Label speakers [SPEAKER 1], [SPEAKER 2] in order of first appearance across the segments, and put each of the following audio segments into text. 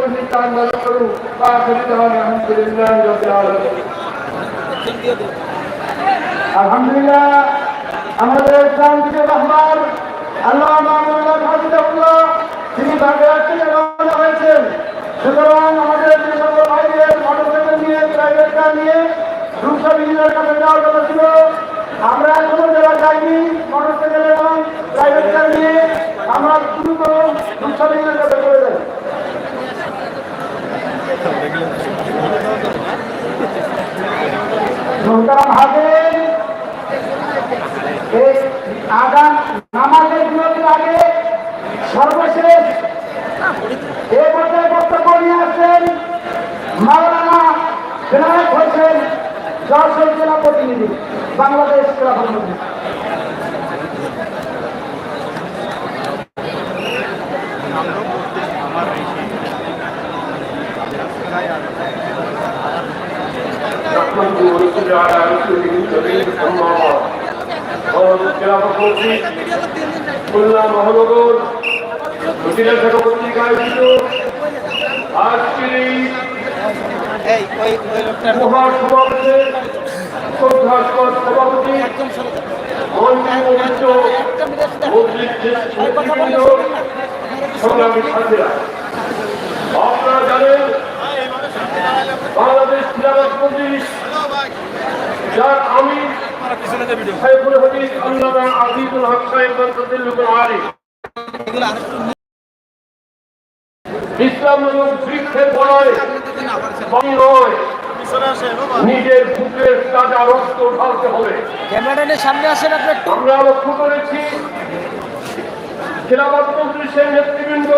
[SPEAKER 1] তৌফিক দান করুন আখিরি দাওয়ানা আলহামদুলিল্লাহ রাব্বিল আলামিন আলহামদুলিল্লাহ আমাদের প্রান্তীয় রহমান আল্লাহ মামুল্লাহ হাফিজাহুল্লাহ তিনি বাগেরহাট থেকে রওনা হয়েছেন সুতরাং আমাদের যে সকল ভাইদের মোটরসাইকেল নিয়ে প্রাইভেট কার নিয়ে রূপসা বিজয়ের কাছে যাওয়ার কথা ছিল আমরা এখনও যারা যাইনি মোটরসাইকেল এবং প্রাইভেট কার নিয়ে আমরা দ্রুত রূপসা বিজয়ের কাছে চলে যাই মোহতারাম
[SPEAKER 2] على رسوله الكريم اما بعد قال খেলাফত মন্ত্রী খুলনা মহানগর মদিনা শাখা পত্রিকা আয়োজিত আজকের এই
[SPEAKER 3] এই ওই ওই লোকটার
[SPEAKER 2] মহাসমাবেশে শ্রদ্ধাস্পদ সভাপতি মন্ত্রী মন্ত্রী মন্ত্রী সংগ্রামী সাথীরা আপনারা জানেন বাংলাদেশ খিলাফত মজলিস যার আমি সাইফুল হদিস আল্লামা আজিজুল হক সাহেব বরকতুল্লাহ আলী ইসলাম নামক বৃক্ষের বলয় নয় নিজের বুকের তাজা রক্ত ঢালতে হবে।
[SPEAKER 3] ক্যামেরাম্যানের সামনে আসেন আপনি
[SPEAKER 2] আমরা লক্ষ্য করেছি খেলাফত মজলিসের নেতৃবৃন্দ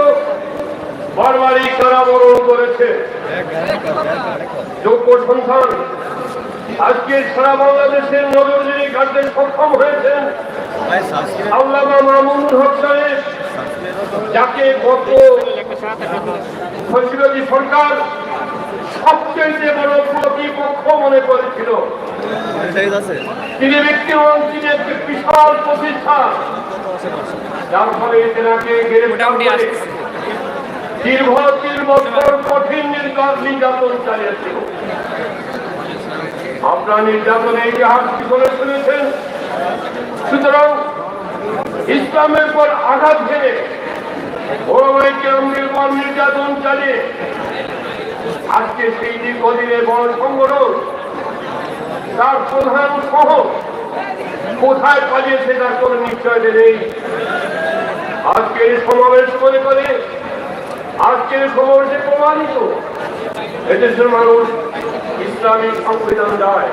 [SPEAKER 2] বারবারই কারাবরণ করেছে। যোগ্য আজকে সারা বাংলাদেশের সক্ষম হয়েছেন হক সাহেব, যাকে গত ফসিলতি সরকার সবচেয়ে বড় প্রতিপক্ষ মনে করেছিল। তিনি ব্যক্তি তিনি একটি বিশাল প্রতিষ্ঠান যার ফলে তেনাকে গ্রেফতার দীর্ঘ তিন বছর কঠিন নির্যাতন চালিয়েছিল আপনার নির্যাতনে ইতিহাস কি করে শুনেছেন? সুতরাং ইসলামের পর আঘাত ঘেরে নির্যাতন চালিয়ে আজকে সেই দীর্ঘদিনের বড় সংগঠন, তার প্রধান সহ কোথায় পালিয়েছে তার কোনো নিশ্চয় নেই। আজকে সমাবেশ করে করে আজকের সমাবেশে প্রমাণিত এদেশের মানুষ ইসলামী সংবিধান চায়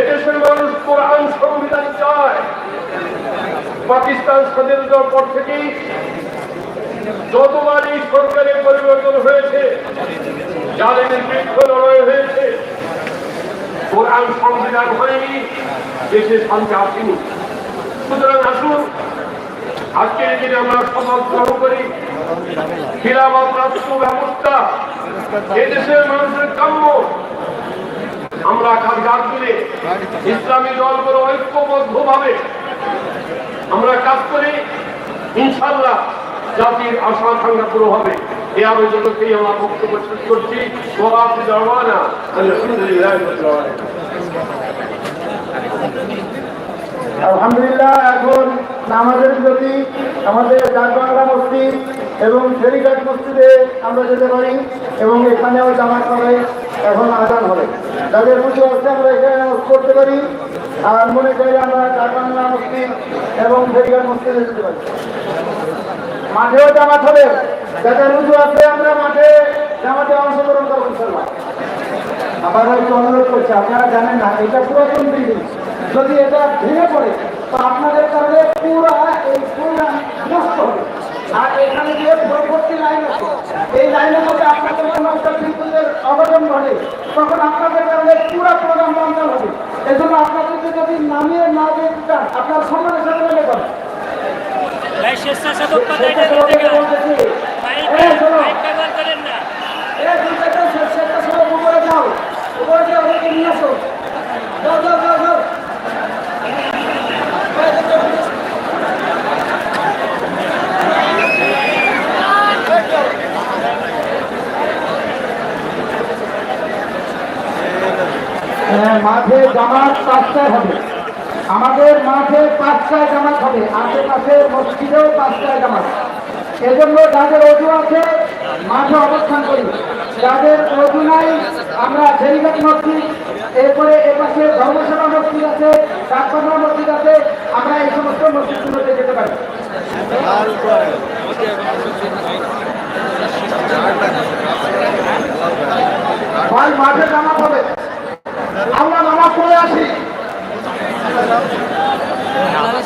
[SPEAKER 2] এদেশের মানুষ কোরআন সংবিধান চায়। পাকিস্তান স্বাধীনতার পর থেকেই যতবার এই সরকারের পরিবর্তন হয়েছে, জালেমের বৃক্ষ লড়াই হয়েছে, কোরআন সংবিধান হয়নি, দেশে শান্তি আসেনি। সুতরাং আসুন, আজকের দিনে আমরা শপথ গ্রহণ করি। আমরা কাজ করি ইনশাল্লাহ জাতির আশা পুরো হবে। আমরা বক্তব্য শেষ করছি আলহামদুলিল্লাহ
[SPEAKER 1] এখন নামাজের প্রতি আমাদের ডাকবাংলা মসজিদ এবং ফেরিঘাট মসজিদে আমরা যেতে পারি এবং এখানেও জামাত হবে, এখন আজান হবে। যাদের পুজো আছে আমরা এখানে করতে পারি। আর মনে করি আমরা ডাকবাংলা মসজিদ এবং ফেরিঘাট মসজিদে যেতে পারি। মাঠেও জামাত হবে। যাদের রুজু আছে আমরা মাঠে জামাতে অংশগ্রহণ করব আবার হয়তো অনুরোধ করছে, আপনারা জানেন না, এটা পুরাতন বিল্ডিং যদি এটা ভেঙে পড়ে তো আপনাদের কারণে পুরা এই পুরা নষ্ট হবে। আর এখানে যে পরবর্তী লাইন আছে এই লাইনের মধ্যে আপনাদের কোনো একটা বিদ্যুতের অঘটন ঘটে তখন আপনাদের কারণে পুরা প্রোগ্রাম বন্ধ হবে। এজন্য আপনাদেরকে যদি নামিয়ে না দিতে চান আপনার সম্মানের সাথে মেলে করেন।
[SPEAKER 4] স্বেচ্ছাসেবক করেন না।
[SPEAKER 1] এই দুইটাকে সেটা সব উপরে যাও। উপরে যাও নিয়ে আসো। যাও যাও মাঠে জামাত পাঁচটায় হবে। আমাদের মাঠে পাঁচটায় জামাত হবে। আশেপাশে মসজিদেও পাঁচটায় জামাত। এজন্য যাদের অজু আছে মাঠে অবস্থান করি। যাদের অজু নাই, আমরা জেরিঘাট মসজিদ, এরপরে এপাশে ধর্মসভা মসজিদ আছে ডাকবাংলা মসজিদ আছে, আমরা এই সমস্ত মসজিদগুলোতে যেতে পারি। মাঠে জামাত হবে আমরা নামাজ পড়ে আসি ভাই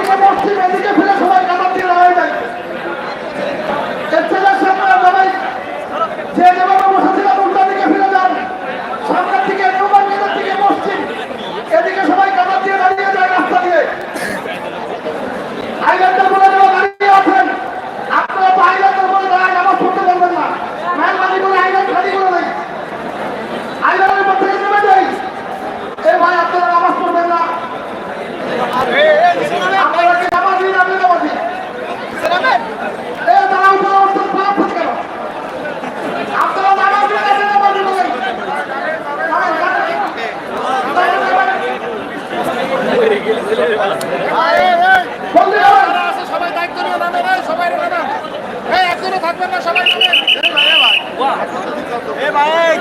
[SPEAKER 1] সামনের দিকে এদিকে ফেলে সবাই কাতার দিয়ে দাঁড়িয়ে যায় স্টেজের সামনে দাঁড়াই যে যেভাবে বসেছিলাম উল্টা দিকে ফিরে যান সামনের দিকে নিউ মার্কেটের দিকে মসজিদ এদিকে সবাই কাতার দিয়ে দাঁড়িয়ে যায় রাস্তা দিয়ে আইল্যান্ডের বলে যারা দাঁড়িয়ে আছেন আপনারা তো আইল্যান্ডের বলে দাঁড়ায় নামাজ পড়তে পারবেন না মেহরবানি করে আইল্যান্ড খালি করে দেয় আইল্যান্ডের পর থেকে নেমে যাই এ ভাই আপনারা নামাজ পড়বেন না আপনারা কি নামাজি না বেনামাজি এ দাঁড়াও দাঁড়াও তো পাপ হচ্ছে কেন আপনারা নামাজি না বেনামাজি বলেন নামাজ বন্ধু
[SPEAKER 5] সবাই দায়িত্ব নিয়ে নামে নাই সবাই নামে এই একজনও থাকবেন না সবাই নামে
[SPEAKER 3] এ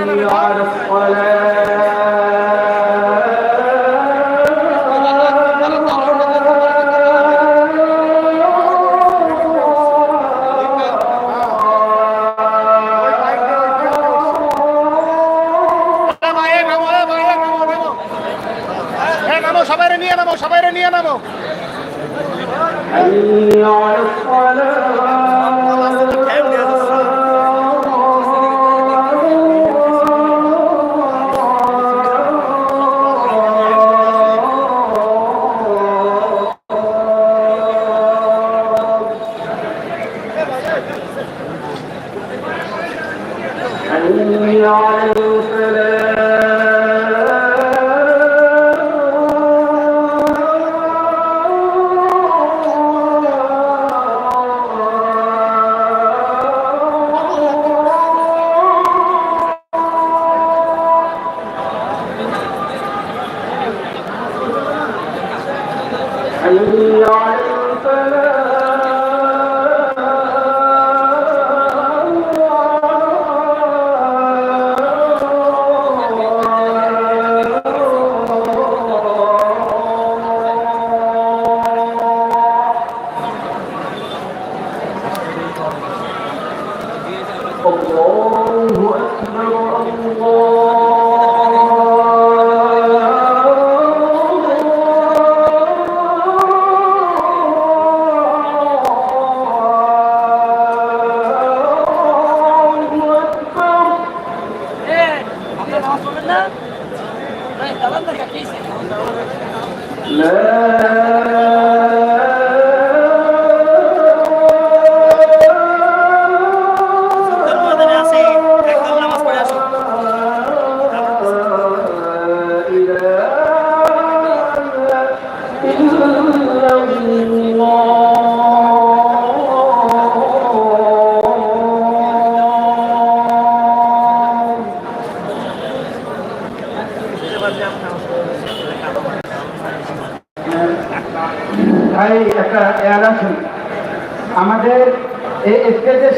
[SPEAKER 1] على الصلاة
[SPEAKER 3] সবাই নিয়ে নামো সবাই নিয়ে নামো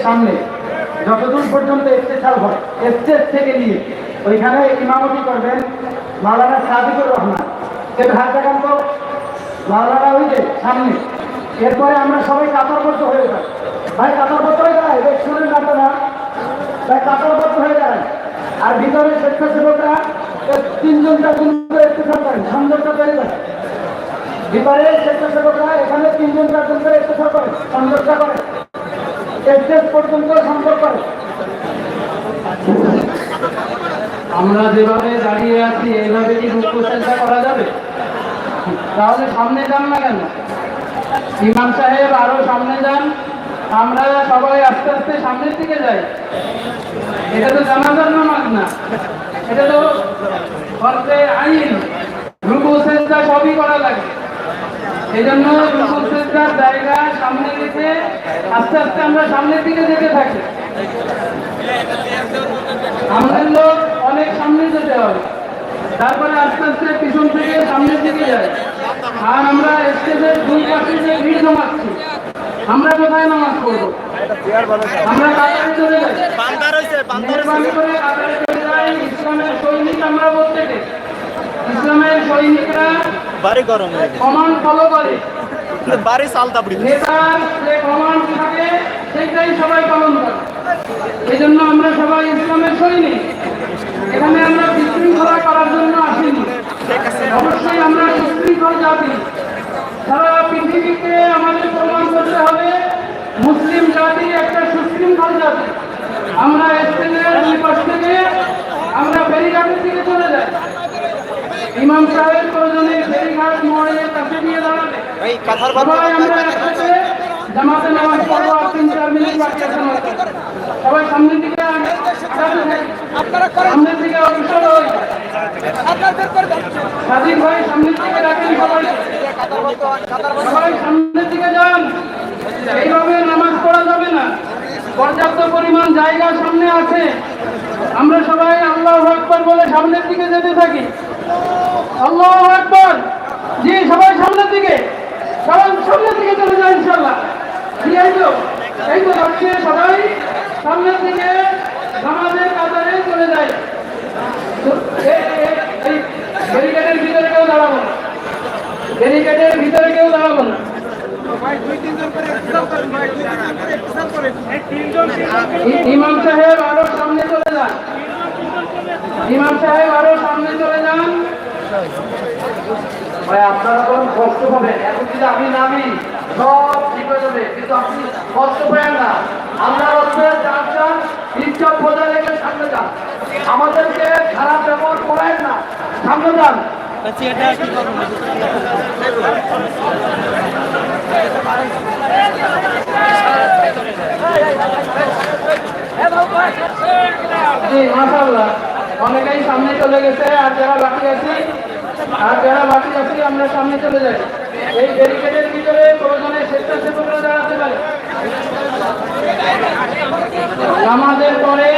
[SPEAKER 6] সামনে, যতদূর পর্যন্ত স্টেশন হয়, স্টেজ থেকে নিয়ে, ওইখানে ইমামতি করবেন মাওলানা সাদিকুর রহমান। এর হাত দেখান তো, মাওলানা যে সামনে। এরপরে আমরা সবাই কাতারবদ্ধ হয়ে যাই। ভাই, কাতারবদ্ধ হয়ে যায় এবার শুনেন না আপনারা। ভাই, কাতারবদ্ধ হয়ে যায় আর ভিতরে স্বেচ্ছাসেবকরা তিনজন চারজন করে স্টেশন করেন সংযোগটা পেরে যায় ভিতরে স্বেচ্ছাসেবকরা, এখানে তিনজন চারজন করে স্টেশন করে সংযোগটা করে আমরা যেভাবে দাঁড়িয়ে আছি, এইভাবে কি রূপচর্চা করা যাবে? তাহলে সামনে যান না কেন? ইমাম সাহেব আরও সামনে যান। আমরা সবাই আস্তে আস্তে সামনের দিকে যাই। এটা তো জানাজার নামাজ না। এটা তো আইন। রুকু সেজদা সবই করা লাগে। এই জন্য রুকু সেজদার জায়গা সামনে রেখে আস্তে আস্তে আমরা সামনের দিকে যেতে থাকি। আমাদের লোক অনেক সামনে যেতে হবে তারপরে আস্তে আস্তে পিছন থেকে সামনের দিকে যায়। আর আমরা স্টেজের দুই পাশে যে ভিড় জমাচ্ছি আমরা কোথায় নামাজ পড়ব? আমরা কাতারে চলে যাই। মেহরবানি করে কাতারে চলে যাই। ইসলামের সৈনিক আমরা বলতে চাই। ইসলামের সৈনিকরা
[SPEAKER 7] বাড়ি গরম হয়ে
[SPEAKER 6] কমান্ড ফলো করে।
[SPEAKER 7] গেছে বাড়ি চালতা পড়ি
[SPEAKER 6] নেতার যে কমান্ড থাকে সেইটাই সবাই পালন করে। এই জন্য আমরা সবাই ইসলামের সৈনিক। এখানে আমরা বিশৃঙ্খলা করার জন্য আসিনি। অবশ্যই আমরা সুশৃঙ্খল জাতি। সারা পৃথিবীকে আমাদের প্রমাণ করতে হবে মুসলিম জাতি একটা সুশৃঙ্খল জাতি। আমরা স্টেজের দুই পাশ থেকে আমরা ফেরিঘাটের দিকে চলে যাই ইমাম সাহেব প্রয়োজনে ফেরিঘাট মোড়ের কাছে নিয়ে দাঁড়াবে। সবাই আমরা একসাথে জামাতে নামাজ পড়ব তিন চার মিনিট বাকি আছে। সবাই সামনের দিকে সামনের দিকে অগ্রসর হই সাদিক ভাই সামনের দিকে রাখেন সবাই। সবাই সামনের দিকে যান। এইভাবে নামাজ পড়া যাবে না। পর্যাপ্ত পরিমাণ জায়গা সামনে আছে। আমরা সবাই আল্লাহ আকবর বলে সামনের দিকে যেতে থাকি। আল্লাহ আকবর। জি সবাই সামনের দিকে। সবাই সামনের দিকে চলে যায় ইনশাল্লাহ জি এই তো এই তো দাঁড়িয়ে সবাই। সামনের দিকে নামাজের কাতারে চলে যায়। ব্যারিকেডের ভিতরে কেউ দাঁড়াবো না। ব্যারিকেডের ভিতরে কেউ দাঁড়াবো না। ইমাম সাহেব আরও সামনে চলে যান। ইমাম সাহেব, আরও সামনে চলে যান। ভাই, আপনারা তখন কষ্ট পাবেন। এখন যদি আমি নামি, সব ঠিক হয়ে যাবে। কিন্তু আপনি কষ্ট পাবেন না। আমরা হচ্ছে চার ইচ্ছা রেখে সামনে যান। আমাদেরকে খারাপ ব্যবহার করেন না। সামনে যান। জি, মাশাআল্লাহ। অনেকেই সামনে চলে গেছে, আর যারা বাকি আছে, আর যারা বাকি আছে, আমরা সামনে চলে যাই। এই ব্যারিকেডের ভিতরে প্রয়োজনে স্বেচ্ছাসেবকরা দাঁড়াতে পারে। আমাদের পরে